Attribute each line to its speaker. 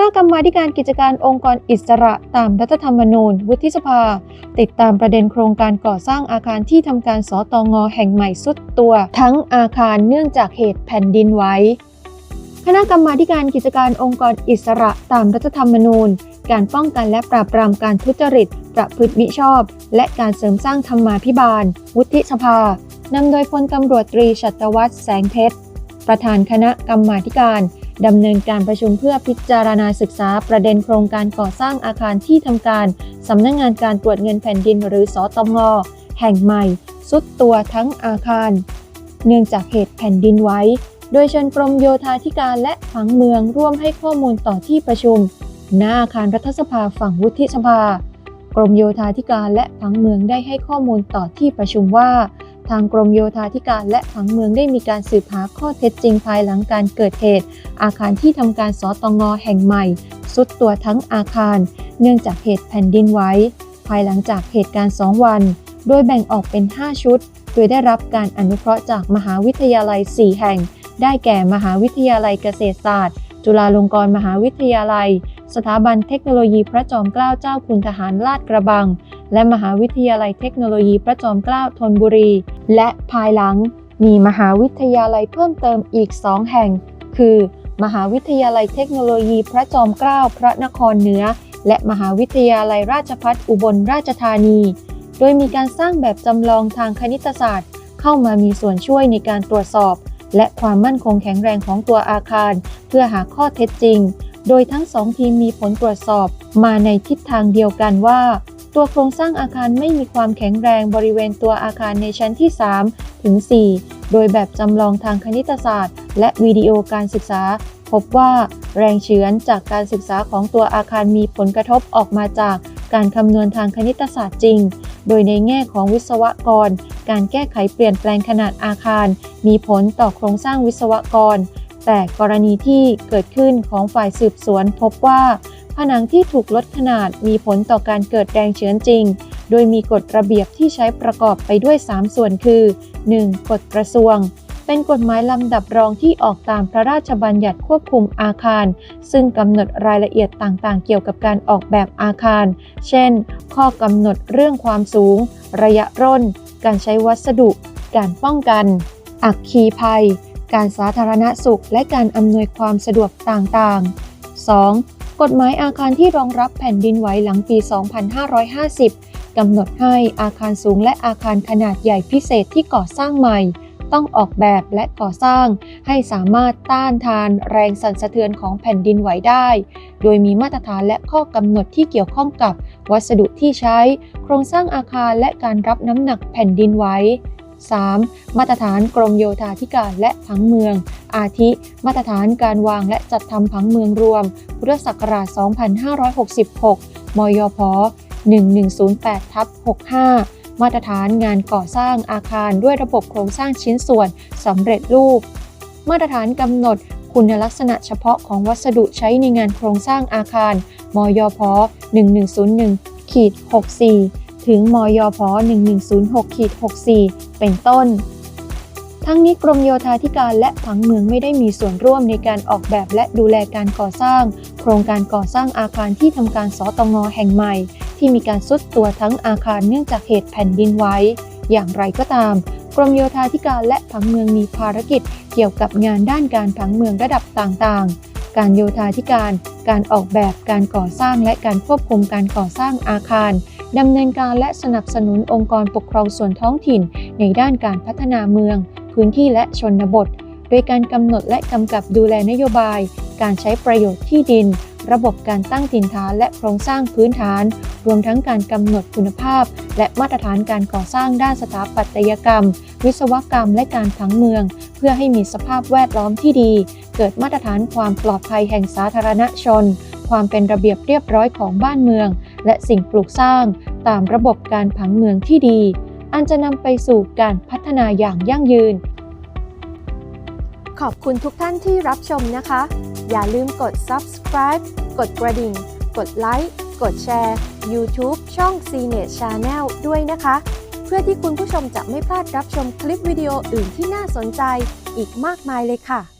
Speaker 1: ณะกรรมาการกิจการองค์กรอิสระตามรัฐธรรมนูญ วุฒิสภา ติดตามประเด็นโครงการก่อสร้างอาคารที่ทำการสตงแห่งใหม่สุดตัว ทั้งอาคารเนื่องจากเหตุแผ่นดินไหวคณะกรรมาการกิจการองค์กรอิสระตามรัฐธรรมนูญ การป้องกันและปราบปรามการทุจริต ประพฤติมิชอบ และการเสริมสร้างธรรมาภิบาล วุฒิสภานำโดยพลตำรวจตรีชัตวัฒน์แสงเพชรประธานคณะกรรมาการ ดำเนินการประชุมเพื่อพิจารณาศึกษาประเด็นโครงการก่อสร้างอาคารที่ทำการสำนักงงานการตรวจเงินแผ่นดินหรือสตงแห่งใหม่สุดตัวทั้งอาคาร เนื่องจากเหตุแผ่นดินไหวโดยเชิญกรมโยธาธิการและผังเมืองร่วมให้ข้อมูลต่อที่ประชุม หน้าอาคารรัฐสภาฝั่งวุฒิสภา กรมโยธาธิการและผังเมืองได้ให้ข้อมูลต่อที่ประชุมว่า ทางกรมโยธาธิการและผังเมืองได้มีการสืบหาข้อเท็จจริงภายหลังการเกิดเหตุ อาคารที่ทำการสตงแห่งใหม่สุดตัวทั้งอาคาร เนื่องจากเหตุแผ่นดินไหวภายหลังจากเหตุการณ์ 2 วัน โดยแบ่งออกเป็น 5 ชุด โดยได้รับการอนุเคราะห์จากมหาวิทยาลัย 4 แห่ง ได้แก่มหาวิทยาลัยเกษตรศาสตร์ จุฬาลงกรณ์มหาวิทยาลัย สถาบันเทคโนโลยีพระจอมเกล้าเจ้าคุณทหารลาดกระบัง และมหาวิทยาลัยเทคโนโลยีพระจอมเกล้าธนบุรี และภายหลังมีมหาวิทยาลัยเพิ่มเติมอีก 2 แห่ง คือ มหาวิทยาลัยเทคโนโลยีพระจอมเกล้าพระนครเหนือ และมหาวิทยาลัยราชภัฏอุบลราชธานี โดยมีการสร้างแบบจำลองทางคณิตศาสตร์ เข้ามามีส่วนช่วยในการตรวจสอบ และความมั่นคงแข็งแรงของตัวอาคาร เพื่อหาข้อเท็จจริง โดยทั้งสองทีมมีผลตรวจสอบมาในทิศทางเดียวกันว่า ตัวโครงสร้างอาคารไม่มีความแข็งแรงบริเวณตัวอาคารในชั้นที่ 3 ถึง 4 โดยแบบจำลองทางคณิตศาสตร์ และวิดีโอการศึกษา พบว่าแรงเฉือนจากการศึกษาของตัวอาคารมีผลกระทบออกมาจากการคำนวณทางคณิตศาสตร์จริง โดยในแง่ของวิศวกร การแก้ไขเปลี่ยนแปลงขนาดอาคาร มีผลต่อโครงสร้างวิศวกร แต่กรณีที่เกิดขึ้นของฝ่ายสืบสวนพบว่า ผนังที่ถูกลดขนาดมีผลต่อการเกิดแรงเฉือนจริง โดยมีกฎระเบียบที่ใช้ประกอบไปด้วย 3 ส่วนคือ 1. กฎกระทรวง เป็นกฎหมายลำดับรองที่ออกตามพระราชบัญญัติควบคุมอาคาร ซึ่งกำหนดรายละเอียดต่างๆ เกี่ยวกับการออกแบบอาคาร เช่น ข้อกำหนดเรื่องความสูง ระยะร่น การใช้วัสดุ การป้องกัน อัคคีภัย การสาธารณสุข และการอำนวยความสะดวกต่างๆ 2. กฎหมายอาคารที่รองรับแผ่นดินไหวหลังปี 2550 กำหนดให้อาคารสูงและอาคารขนาดใหญ่พิเศษที่ก่อสร้างใหม่ ต้องออกแบบและก่อสร้าง ให้สามารถต้านทานแรงสั่นสะเทือนของแผ่นดินไหวได้ โดยมีมาตรฐานและข้อกำหนดที่เกี่ยวข้องกับ วัสดุที่ใช้ โครงสร้างอาคารและการรับน้ำหนักแผ่นดินไหว 3. มาตรฐานกรมโยธาธิการและผังเมือง อาทิ มาตรฐานการวางและจัดทำผังเมืองรวม พุทธศักราช 2566 มยพ 1108ทับ65 มาตรฐานงานก่อสร้างอาคารด้วยระบบโครงสร้างชิ้นส่วนสำเร็จรูป มาตรฐานกำหนดคุณลักษณะเฉพาะของวัสดุใช้ในงานโครงสร้างอาคาร มยพ 1101ขีด64 ถึงมยพ1106-64 เป็นต้น ทั้งนี้กรมโยธาธิการและผังเมืองไม่ได้มีส่วนร่วมในการออกแบบและดูแลการก่อสร้าง โครงการก่อสร้างอาคารที่ทำการสตงแห่งใหม่ ที่มีการสุดตัวทั้งอาคารเนื่องจากเหตุแผ่นดินไหวอย่างไรก็ตาม กรมโยธาธิการและผังเมืองมีภารกิจเกี่ยวกับงานด้านการผังเมืองระดับต่างๆ การโยธาธิการ การออกแบบการก่อสร้างและการควบคุมการก่อสร้างอาคารดำเนินการและสนับสนุนองค์กรปกครองส่วนท้องถิ่น ในด้านการพัฒนาเมือง พื้นที่และชนบท โดยการกำหนดและกำกับดูแลนโยบาย การใช้ประโยชน์ที่ดิน ระบบการตั้งถิ่นฐานและโครงสร้างพื้นฐาน รวมทั้งการกำหนดคุณภาพ และมาตรฐานการก่อสร้างด้านสถาปัตยกรรม วิศวกรรมและการผังเมือง เพื่อให้มีสภาพแวดล้อมที่ดี เกิดมาตรฐานความปลอดภัยแห่งสาธารณชน ความเป็นระเบียบเรียบร้อยของบ้านเมือง และสิ่งปลูกสร้าง ตามระบบการผังเมืองที่ดี อันจะนำไปสู่การพัฒนาอย่างยั่งยืน ขอบคุณทุกท่านที่รับชมนะคะ อย่าลืมกด subscribe กดกระดิ่ง กดไลค์กดแชร์ YouTube ช่อง CNET Channel ด้วยนะคะ เพื่อที่คุณผู้ชมจะไม่พลาดรับชมคลิปวิดีโออื่นที่น่าสนใจอีกมากมายเลยค่ะ